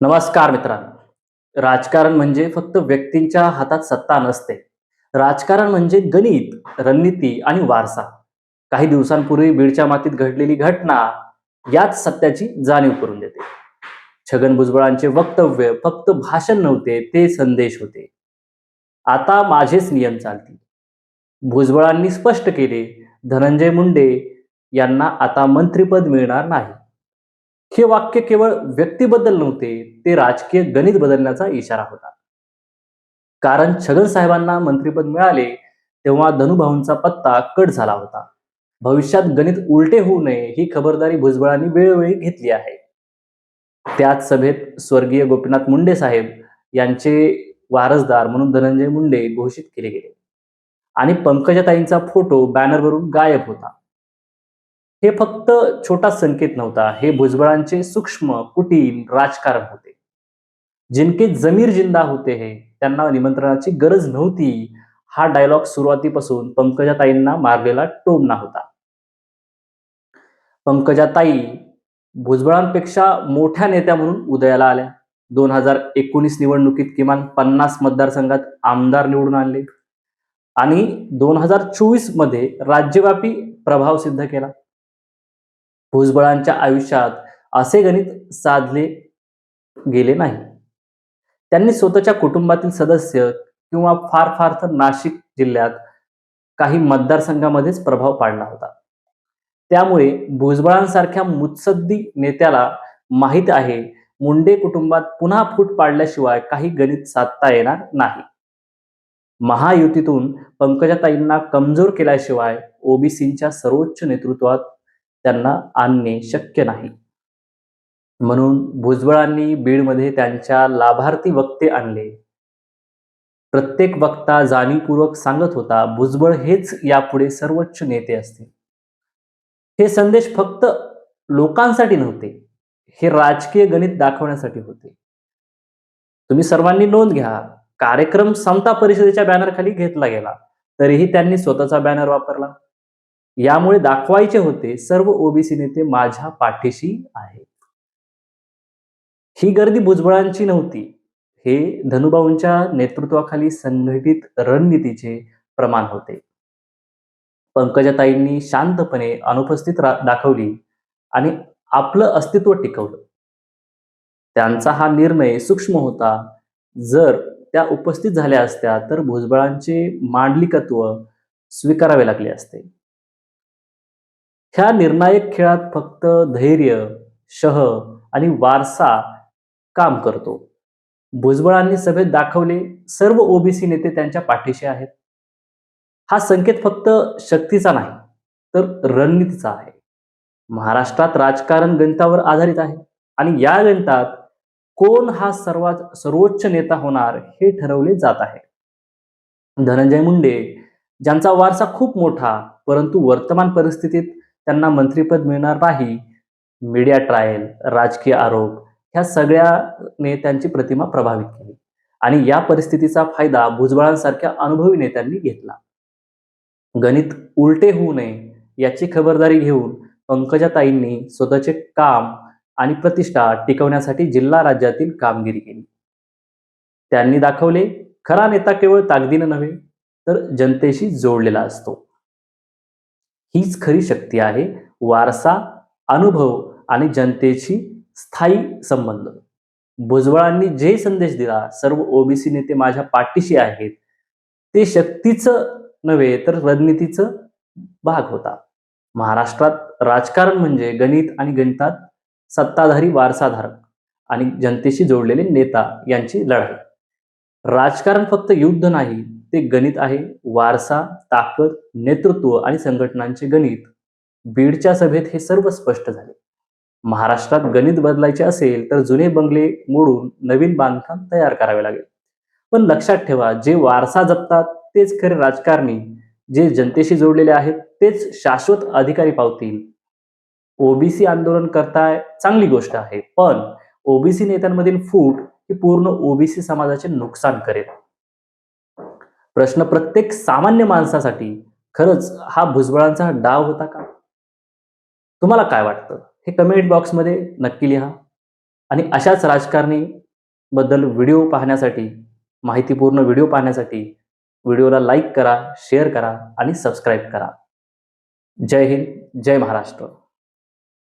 नमस्कार मित्रांनो. राजकारण म्हणजे फक्त व्यक्तींच्या हातात सत्ता नसते. राजकारण म्हणजे गणित रणनीती आणि वारसा. काही दिवसांपूर्वी बीडच्या मातीत घडलेली घटना याच सत्याची जाणीव करून देते. छगन भुजबळांचे वक्तव्य फक्त भाषण नव्हते ते संदेश होते. आता माझेच नियम चालतील. भुजबळांनी स्पष्ट केले धनंजय मुंडे यांना आता मंत्रिपद मिळणार नाही. हे वाक्य केवळ व्यक्तीबद्दल नव्हते ते राजकीय गणित बदलण्याचा इशारा होता. कारण छगन साहेबांना मंत्रीपद मिळाले तेव्हा धनुभाऊंचा पत्ता कट झाला होता. भविष्यात गणित उलटे होऊ नये ही खबरदारी भुजबळांनी वेळोवेळी घेतली आहे. त्याच सभेत स्वर्गीय गोपीनाथ मुंडे साहेब यांचे वारसदार म्हणून धनंजय मुंडे घोषित केले गेले. आणि पंकजाताईंचा फोटो बॅनरवरून गायब होता. हे फक्त छोटा संकेत नव्हता हे भुजबळांचे सूक्ष्म कुटील राजकारण होते. जिनके जमीर जिंदा होते हे त्यांना निमंत्रणाची गरज नव्हती. हा डायलॉग सुरुवातीपासून पंकजाताईंना मारलेला टोमना होता. पंकजाताई भुजबळांपेक्षा मोठ्या नेत्या म्हणून उदयाला आल्या. दोन हजार एकोणीस निवडणुकीत किमान पन्नास मतदारसंघात आमदार निवडून आणले. आणि दोन हजार चोवीसमध्ये राज्यव्यापी प्रभाव सिद्ध केला. भुजबळांच्या आयुष्यात असे गणित साधले गेले नाही. त्यांनी स्वतःच्या कुटुंबातील सदस्य किंवा फार फार तर नाशिक जिल्ह्यात काही मतदारसंघामध्येच प्रभाव पाडला होता. त्यामुळे भुजबळांसारख्या मुत्सद्दी नेत्याला माहीत आहे मुंडे कुटुंबात पुन्हा फूट पाडल्याशिवाय काही गणित साधता येणार नाही. महायुतीतून पंकजाताईंना कमजोर केल्याशिवाय ओबीसींच्या सर्वोच्च नेतृत्वात त्यांना आणणे शक्य नाही. म्हणून भुजबळांनी बीडमध्ये त्यांच्या लाभार्थी वक्ते आणले. प्रत्येक वक्ता जाणीवपूर्वक सांगत होता भुजबळ हेच यापुढे सर्वोच्च नेते असतील हे संदेश फक्त लोकांसाठी नव्हते हे राजकीय गणित दाखवण्यासाठी होते. तुम्ही सर्वांनी नोंद घ्या कार्यक्रम समता परिषदेच्या बॅनरखाली घेतला गेला तरीही त्यांनी स्वतःचा बॅनर वापरला. यामुळे दाखवायचे होते सर्व ओबीसी नेते माझ्या पाठीशी आहेत. ही गर्दी भुजबळांची नव्हती. हे धनुभाऊंच्या नेतृत्वाखाली संघटित रणनीतीचे प्रमाण होते. पंकजाताईंनी शांतपणे अनुपस्थित दाखवली आणि आपलं अस्तित्व टिकवलं. त्यांचा हा निर्णय सूक्ष्म होता. जर त्या उपस्थित झाल्या असत्या तर भुजबळांचे मांडलिकत्व स्वीकारावे लागले असते. ह्या निर्णायक खेळात फक्त धैर्य शह आणि वारसा काम करतो. भुजबळांनी सभेत दाखवले सर्व ओबीसी नेते त्यांच्या पाठीशी आहेत. हा संकेत फक्त शक्तीचा नाही तर रणनीतीचा आहे. महाराष्ट्रात राजकारण गणितावर आधारित आहे आणि या गणितात कोण हा सर्वात सर्वोच्च नेता होणार हे ठरवले जात आहे. धनंजय मुंडे ज्यांचा वारसा खूप मोठा परंतु वर्तमान परिस्थितीत त्यांना मंत्रीपद मिळणार नाही. मीडिया ट्रायल राजकीय आरोप ह्या सगळ्याने त्यांची प्रतिमा प्रभावित केली. आणि या परिस्थितीचा फायदा भुजबळांसारख्या अनुभवी नेत्यांनी घेतला. गणित उलटे होऊ नये याची खबरदारी घेऊन पंकजाताईंनी स्वतःचे काम आणि प्रतिष्ठा टिकवण्यासाठी जिल्हा राज्यातील कामगिरी केली. त्यांनी दाखवले खरा नेता केवळ ताकदीनं नव्हे तर जनतेशी जोडलेला असतो. हीच खरी शक्ती आहे वारसा अनुभव आणि जनतेशी स्थायी संबंध. भुजबळांनी जे संदेश दिला सर्व ओबीसी नेते माझ्या पाठीशी आहेत ते शक्तीचं नव्हे तर रणनीतीचं भाग होता. महाराष्ट्रात राजकारण म्हणजे गणित आणि गणितात सत्ताधारी वारसाधारक आणि जनतेशी जोडलेले नेता यांची लढाई. राजकारण फक्त युद्ध नाही ते गणित आहे. वारसा ताकद नेतृत्व आणि संघटनांचे गणित. बीडच्या सभेत हे सर्व स्पष्ट झाले. महाराष्ट्रात गणित बदलायचे असेल तर जुने बंगले मोडून नवीन बांधकाम तयार करावे लागेल. पण लक्षात ठेवा जे वारसा जपतात तेच खरे राजकारणी. जे जनतेशी जोडलेले आहेत तेच शाश्वत अधिकारी पावतील. ओबीसी आंदोलन करताय चांगली गोष्ट आहे. पण ओबीसी नेत्यांमधील फूट ही पूर्ण ओबीसी समाजाचे नुकसान करेल. प्रश्न प्रत्येक सामान्य माणसासाठी खरंच हा भुजबळांचा डाव होता का? तुम्हाला काय वाटतं? हे कमेंट बॉक्समध्ये नक्की लिहा. आणि अशाच राजकारणी बद्दल व्हिडिओ पाहण्यासाठी माहितीपूर्ण व्हिडिओ पाहण्यासाठी व्हिडिओला लाईक करा शेअर करा आणि सबस्क्राईब करा. जय हिंद जय महाराष्ट्र.